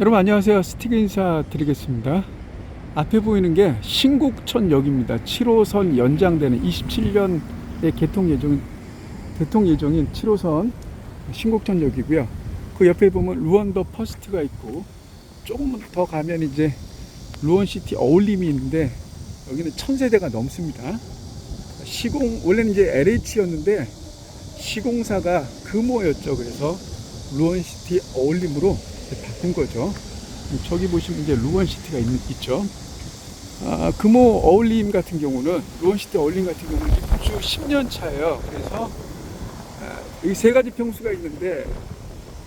여러분 안녕하세요. 스티그 인사 드리겠습니다. 앞에 보이는 게 신곡천역입니다. 7호선 연장되는 27년에 개통 예정 개통 예정인 7호선 신곡천역이고요. 그 옆에 보면 루원더 퍼스트가 있고 조금 더 가면 이제 루원시티 어울림이 있는데 여기는 천세대가 넘습니다. 시공 원래는 이제 LH였는데 시공사가 금호였죠. 그래서 루원시티 어울림으로 바꾼 거죠. 저기 보시면 이제 루원시티가 있, 있죠. 아, 금호 어울림 같은 경우는 루원시티 어울림 같은 경우는 입주 10년 차예요. 그래서 아, 여기 세 가지 평수가 있는데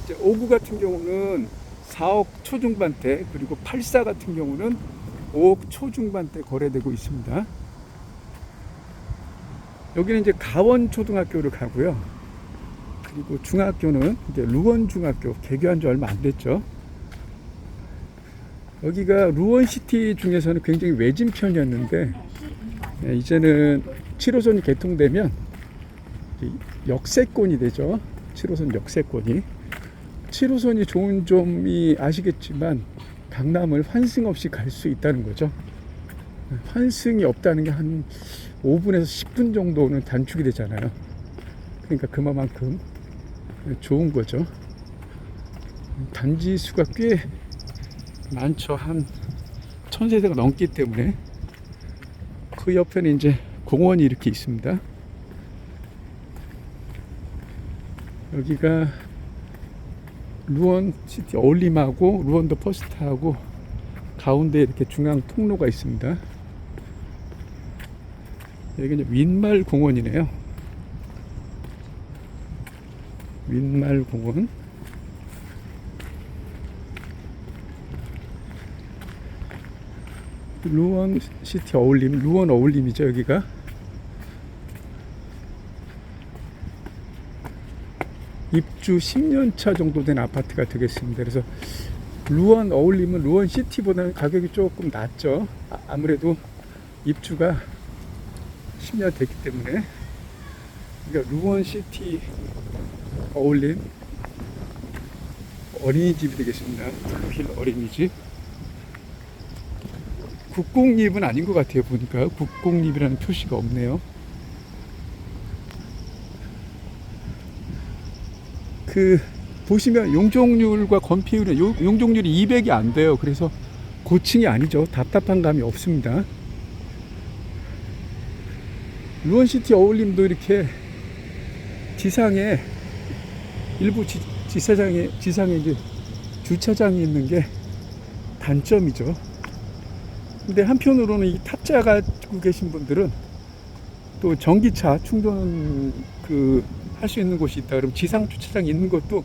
이제 5구 같은 경우는 4억 초중반대 그리고 84 같은 경우는 5억 초중반대 거래되고 있습니다. 여기는 이제 가원 초등학교를 가고요. 그리고 중학교는 이제 루원 중학교 개교한 지 얼마 안 됐죠. 여기가 루원시티 중에서는 굉장히 외진 편이었는데 예, 이제는 7호선이 개통되면 이 역세권이 되죠. 7호선 역세권이 7호선이 좋은 점이 아시겠지만 강남을 환승 없이 갈 수 있다는 거죠. 환승이 없다는 게 한 5분에서 10분 정도는 단축이 되잖아요. 그러니까 그만큼 좋은 거죠. 단지 수가 꽤 많죠. 한 천세대가 넘기 때문에 그 옆에는 이제 공원이 이렇게 있습니다. 여기가 루원 시티 어울림하고 루원더 퍼스트하고 가운데 이렇게 중앙 통로가 있습니다. 여기 이제 윈말 공원이네요. 윈말 공원. 루원 시티 어울림, 루원 어울림이죠, 여기가. 입주 10년 차 정도 된 아파트가 되겠습니다. 그래서 루원 어울림은 루원 시티보다는 가격이 조금 낮죠. 아- 아무래도 입주가 10년 됐기 때문에. 그러니까 루원 시티 어울림 어린이집이 되겠습니다. 필 어린이집. 국공립은 아닌 것 같아요. 보니까 국공립이라는 표시가 없네요. 그 보시면 용적률과 건폐율은 요- 용적률이 200이 안 돼요. 그래서 고층이 아니죠. 답답한 감이 없습니다. 루원시티 어울림도 이렇게 지상에 일부 지, 지사장에 지상에 이제 주차장이 있는 게 단점이죠. 근데 한편으로는 이 탑재 가지고 계신 분들은 또 전기차 충전 그 할 수 있는 곳이 있다 그러면 지상 주차장 있는 것도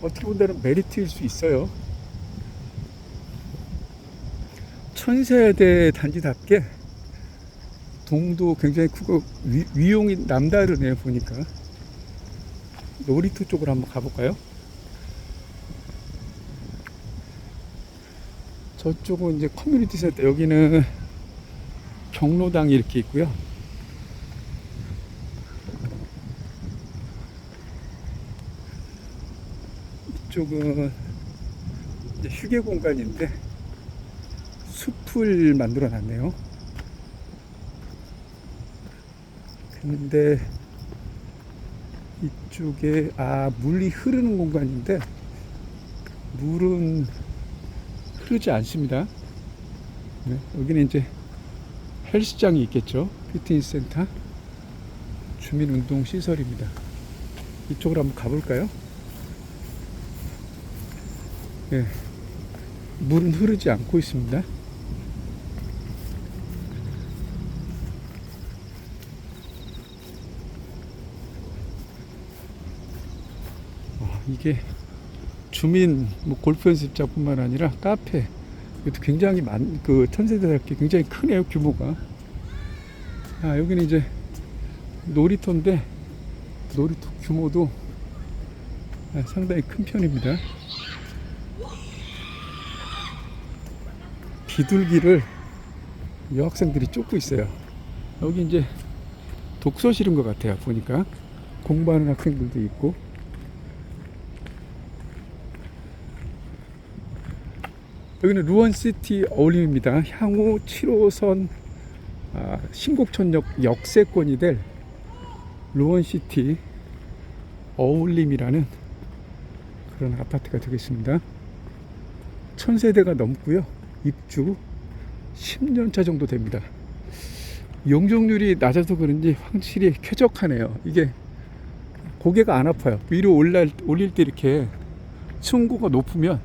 어떻게 본다면 메리트일 수 있어요. 천세대 단지답게 동도 굉장히 크고 위, 위용이 남다르네요 보니까 놀이터 쪽으로 한번 가볼까요? 저쪽은 이제 커뮤니티 센터 여기는 경로당이 이렇게 있고요. 이쪽은 이제 휴게 공간인데 숲을 만들어 놨네요. 근데 이쪽에 아 물이 흐르는 공간인데 물은 흐르지 않습니다. 네, 여기는 이제 헬스장이 있겠죠. 피트니스 센터 주민 운동 시설입니다. 이쪽으로 한번 가볼까요? 네, 물은 흐르지 않고 있습니다. 이게 주민 뭐 골프 연습장뿐만 아니라 카페. 이것도 굉장히 많 그 천세대답게 굉장히 크네요 규모가. 아 여기는 이제 놀이터인데 놀이터 규모도 아, 상당히 큰 편입니다. 비둘기를 여학생들이 쫓고 있어요. 여기 이제 독서실인 것 같아요 보니까. 공부하는 학생들도 있고 여기는 루원시티 어울림입니다. 향후 7호선 아, 신곡천역 역세권이 될 루원시티 어울림이라는 그런 아파트가 되겠습니다. 천세대가 넘고요. 입주 10년차 정도 됩니다. 용적률이 낮아서 그런지 확실히 쾌적하네요. 이게 고개가 안 아파요. 위로 올릴 때 이렇게 층고가 높으면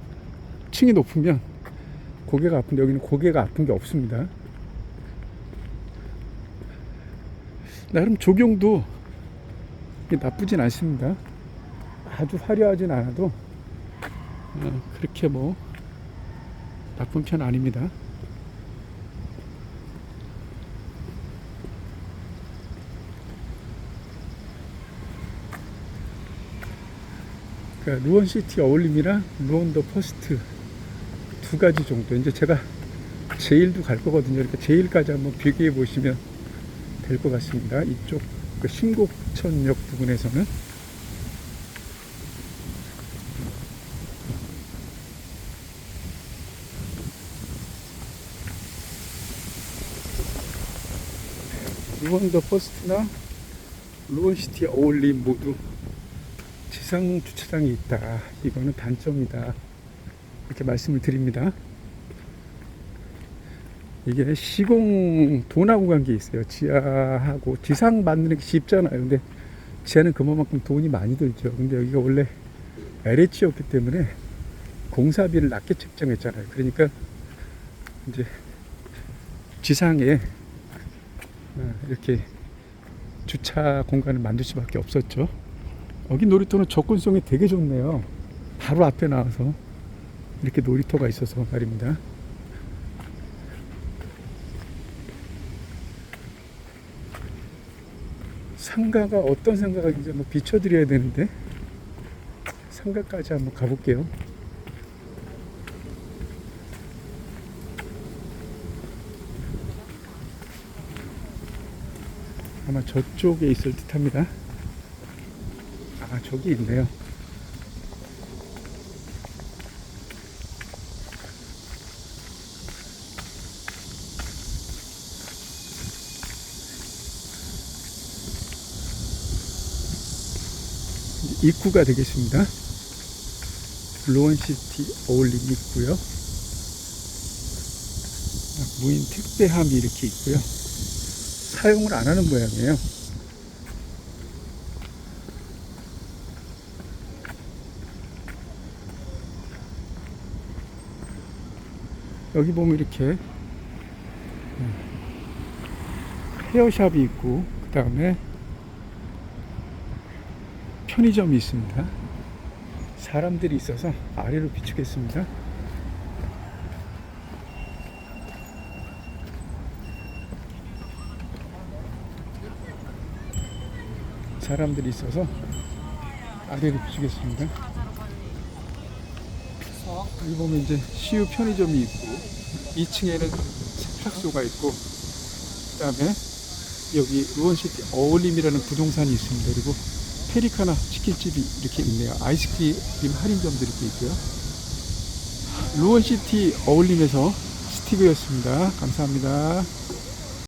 층이 높으면 고개가 아픈데 여기는 고개가 아픈 게 없습니다. 나름 조경도 나쁘진 않습니다. 아주 화려하진 않아도 어, 그렇게 뭐 나쁜 편 아닙니다. 그러니까 루원시티 어울림이랑 루원 더 퍼스트 두 가지 정도. 이제 제가 제일도 갈 거거든요. 이렇게 제일까지 한번 비교해 보시면 될 것 같습니다. 이쪽 그 신곡천역 부분에서는 루원 더 퍼스트나 루원시티 어울림 모두 지상 주차장이 있다. 이거는 단점이다. 이렇게 말씀을 드립니다. 이게 시공 돈하고 관계 있어요. 지하하고 지상 만드는 게 쉽잖아요. 근데 지하는 그만큼 돈이 많이 들죠. 근데 여기가 원래 LH였기 때문에 공사비를 낮게 책정했잖아요. 그러니까 이제 지상에 어, 이렇게 주차 공간을 만들 수밖에 없었죠. 여기 놀이터는 접근성이 되게 좋네요. 바로 앞에 나와서 이렇게 놀이터가 있어서 말입니다. 상가가 어떤 상가가 이제 한번 비춰드려야 되는데 상가까지 한번 가볼게요. 아마 저쪽에 있을 듯합니다. 아 저기 있네요. 입구가 되겠습니다. 로원시티 어울림 입구요. 아, 무인 택배함이 이렇게 있고요. 사용을 안 하는 모양이에요. 여기 보면 이렇게 음, 헤어샵이 있고 그 다음에 편의점이 있습니다. 사람들이 있어서 아래로 비추겠습니다. 사람들이 있어서 아래로 비추겠습니다. 여기 보면 이제 CU 편의점이 있고 2층에는 세탁소가 있고 그 다음에 여기 루원시티 어울림이라는 부동산이 있습니다. 그리고 페리카나 치킨집이 이렇게 있네요. 아이스크림 할인점도 이렇게 있고요. 루원시티 어울림에서 스티브였습니다. 감사합니다.